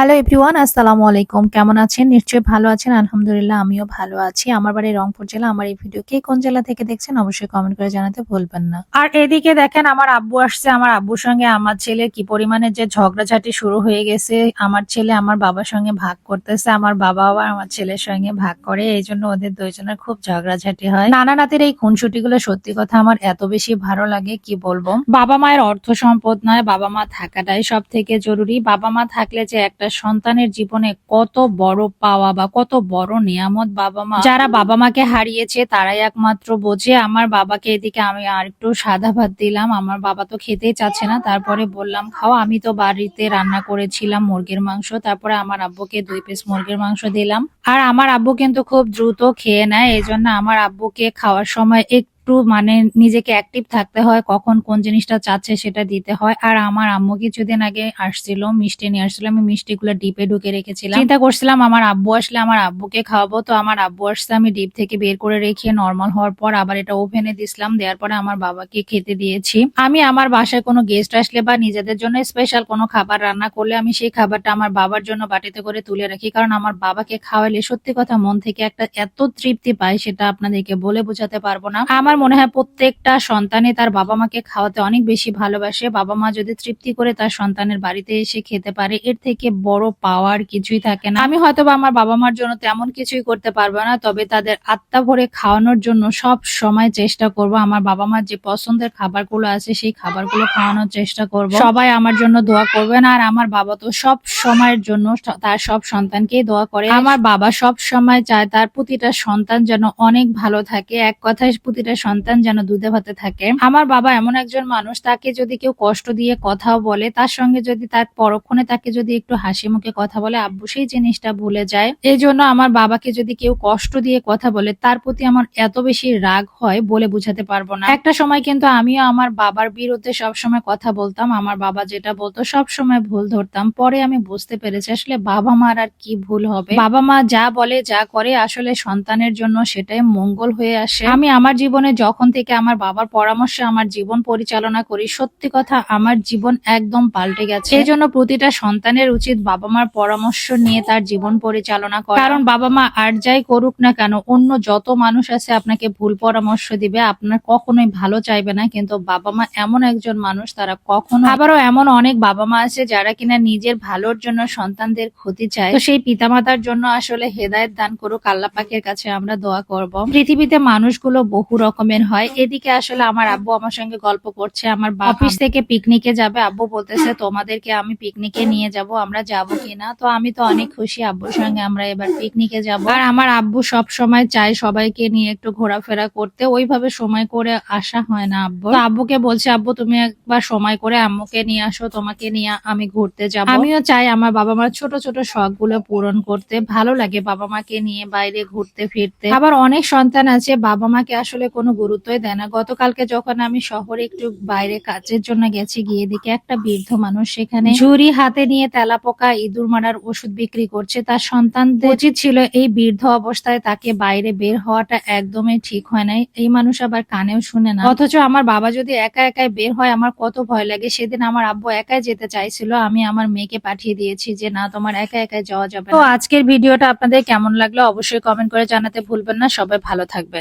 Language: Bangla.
হ্যালো এভরিওয়ান আসসালামু আলাইকুম কেমন আছেন? নিশ্চয়ই ভালো আছেন। আলহামদুলিল্লাহ, আমিও ভালো আছি। আমার বাড়ি রংপুর জেলা। আমার এই ভিডিও কে কোন জেলা থেকে দেখছেন অবশ্যই কমেন্ট করে জানাতে ভুলবেন না। আর এদিকে দেখেন, আমার আব্বু আসছে। আমার আব্বুর সঙ্গে আমার ছেলে কি পরিমাণে যে ঝগড়াঝাটি শুরু হয়ে গেছে। আমার ছেলে আমার বাবার সঙ্গে ভাগ করতেছে। আমার বাবা আবার আমার ছেলের সঙ্গে ভাগ করে। এই জন্য ওদের দুইজনের খুব ঝগড়াঝাটি হয়। নানা নাতির এই খুনসুটি গুলো সত্যি কথা আমার এত বেশি ভালো লাগে, কি বলব? বাবা মায়ের অর্থ সম্পদ নয়। বাবা মা থাকাটাই সব থেকে জরুরি। বাবা মা থাকলে যে একটা সন্তানের জীবনে কত বড় পাওয়া বা কত বড় নিয়ামত বাবা মা যারা বাবা মাকে হারিয়েছে, তারাই একমাত্র বোঝে, আমার বাবাকে এদিকে আমি আর একটু সাদা ভাত দিলাম, আমার বাবা তো খেতেই চাচ্ছে না। তারপরে বললাম, খাও, আমি তো বাড়িতে রান্না করেছিলাম মুরগির মাংস, তারপরে আমার আব্বুকে দুই পিস মুরগির মাংস দিলাম। আর আমার আব্বু কিন্তু খুব দ্রুত খেয়ে নেয় এই আমার আব্বুকে খাওয়ার সময় একটু মানে নিজেকে অ্যাক্টিভ থাকতে হয়, কখন কোন জিনিসটা চাচ্ছে সেটা দিতে হয়। আর আমার আম্মু কিছুদিন আগে আসছিল, মিষ্টি নিয়ে আসছিল, আমি মিষ্টিগুলো ডিপে ঢুকে রেখেছিলাম। চিন্তা করছিলাম আমার আব্বু আসলে আমার আব্বুকে খাওয়াবো, তো আমার আব্বু আসছে, আমি ডিপ থেকে বের করে রেখে নর্মাল হওয়ার পর আবার এটা ওভেনে দিছিলাম, দেওয়ার পরে আমার বাবাকে খেতে দিয়েছি। আমি আমার বাসায় কোনো গেস্ট আসলে বা নিজেদের জন্য স্পেশাল কোনো খাবার রান্না করলে আমি সেই খাবারটা আমার বাবার জন্য বাটিতে করে তুলে রাখি, কারণ আমার বাবাকে খাওয়ালে সত্যি কথা মন থেকে একটা এত তৃপ্তি পাই সেটা আপনাদেরকে বলে বোঝাতে পারব না। আমার মনে হয় প্রত্যেকটা সন্তানে তার বাবা মাকে খাওয়াতে অনেক বেশি ভালোবাসে। বাবা মা যদি তৃপ্তি করে তার সন্তানের বাড়িতে এসে খেতে পারে, এর থেকে বড় পাওয়ার কিছুই থাকে না। আমি হয়তো আমার বাবা মার জন্য তেমন কিছুই করতে পারব না, তবে তাদের আত্মা ভরে খাওয়ানোর জন্য সব সময় চেষ্টা করব। আমার বাবা মার যে পছন্দের খাবারগুলো আছে, সেই খাবারগুলো খাওয়ানোর চেষ্টা করব। সবাই আমার জন্য দোয়া করবেন, আর আমার বাবা তো সব সময়ের জন্য তার সব সন্তানকেই দোয়া করে। আমার বাবা সব সময় চায় তার প্রতিটা সন্তান যেন অনেক ভালো থাকে। এক কথায় প্রতিটা সন্তান যেন দুধে ভাতে থাকে। আমার বাবা এমন একজন মানুষ, তাকে যদি কেউ কষ্ট দিয়ে কথাও বলে, তার সঙ্গে যদি তার পরক্ষণে তাকে যদি একটু হাসি মুখে কথা বলে, আব্বু সেই জিনিসটা ভুলে যায়। এই জন্য আমার বাবাকে যদি কেউ কষ্ট দিয়ে কথা বলে, তার প্রতি আমার এত বেশি রাগ হয় বলে বুঝাতে পারব না। একটা সময় কিন্তু আমিও আমার বাবার বিরুদ্ধে সব সময় কথা বলতাম, আমার বাবা যেটা বলতো সব সময় ভুল ধরতাম। পরে আমি বুঝতে পেরেছি আসলে বাবা মার আর কি ভুল হবে। বাবা মা যা বলে, যা করে, আসলে সন্তানের জন্য সেটাই মঙ্গল হয়ে আসে। আমি আমার জীবনে যখন থেকে আমার বাবার পরামর্শে আমার জীবন পরিচালনা করি, সত্যি কথা আমার জীবন একদম পাল্টে গেছে। এই জন্য প্রতিটা সন্তানের উচিত বাবা মার পরামর্শ নিয়ে তার জীবন পরিচালনা করা। কারণ বাবা মা আর যাই করুক না কেন, অন্য যত মানুষ আছে আপনাকে ভুল পরামর্শ দিবে, আপনার কখনোই ভালো চাইবে না। কিন্তু বাবা মা এমন একজন মানুষ, তারা কখনো আবারও এমন অনেক বাবা মা আছে যারা কিনা নিজের ভালোর জন্য সন্তানদের ক্ষতি চায়। তো সেই পিতামাতার জন্য আসলে হেদায়েত দান করুক, আল্লাহ পাকের কাছে আমরা দোয়া করব। পৃথিবীতে মানুষগুলো বহু রকমের হয়। এদিকে আসলে আমার আব্বু আমার সঙ্গে গল্প করছে আমার অফিস থেকে পিকনিকে যাবে। আব্বু বলতেছে তোমাদেরকে আমি পিকনিকে নিয়ে যাব আমরা যাব কিনা? তো আমি তো অনেক খুশি আব্বুর সঙ্গে আমরা এবার পিকনিকে যাব। আর আমার আব্বু সব সময় চায় সবাইকে নিয়ে একটু ঘোরাফেরা করতে। ওইভাবে সময় করে আসা হয় না আব্বু আব্বুকে বলছে আব্বু তুমি একবার সময় করে আম্মুকে নিয়ে আসো তোমাকে নিয়ে আমি ঘুরতে যাব। আমিও চাই আমার বাবা মার ছোট ছোট শখগুলো পূরণ করতে। ভালো লাগে বাবা মাকে নিয়ে বাইরে ঘুরতে ফিরতে। আবার অনেক সন্তান আছে বাবা মাকে আসলে কোনো গুরুত্বই দেয় না। গতকালকে যখন আমি শহরে একটু বাইরে কাজের জন্য গেছি, গিয়ে দেখি একটা বৃদ্ধ মানুষ সেখানে ঝুড়ি হাতে নিয়ে তেলাপোকা ইঁদুর মারার ওষুধ বিক্রি করছে। তার সন্তান উচিত ছিল এই বৃদ্ধ অবস্থায় তাকে বাইরে বের হওয়াটা একদমই ঠিক হয় নাই। এই মানুষ আবার কানেও শুনে না। অথচ আমার বাবা যদি একা একাই বের হয়, আমার কত ভয় লাগে। সেদিন আমার আব্বু একাই যেতে চাইছিল, আমি আমার মেয়েকে পাঠিয়ে দিয়েছি যে, না, তোমার একা একাই যাওয়া যাবে তো আজকের ভিডিওটা আপনাদের কেমন লাগল অবশ্যই কমেন্ট করে জানাতে ভুলবেন না। সবাই ভালো থাকবেন।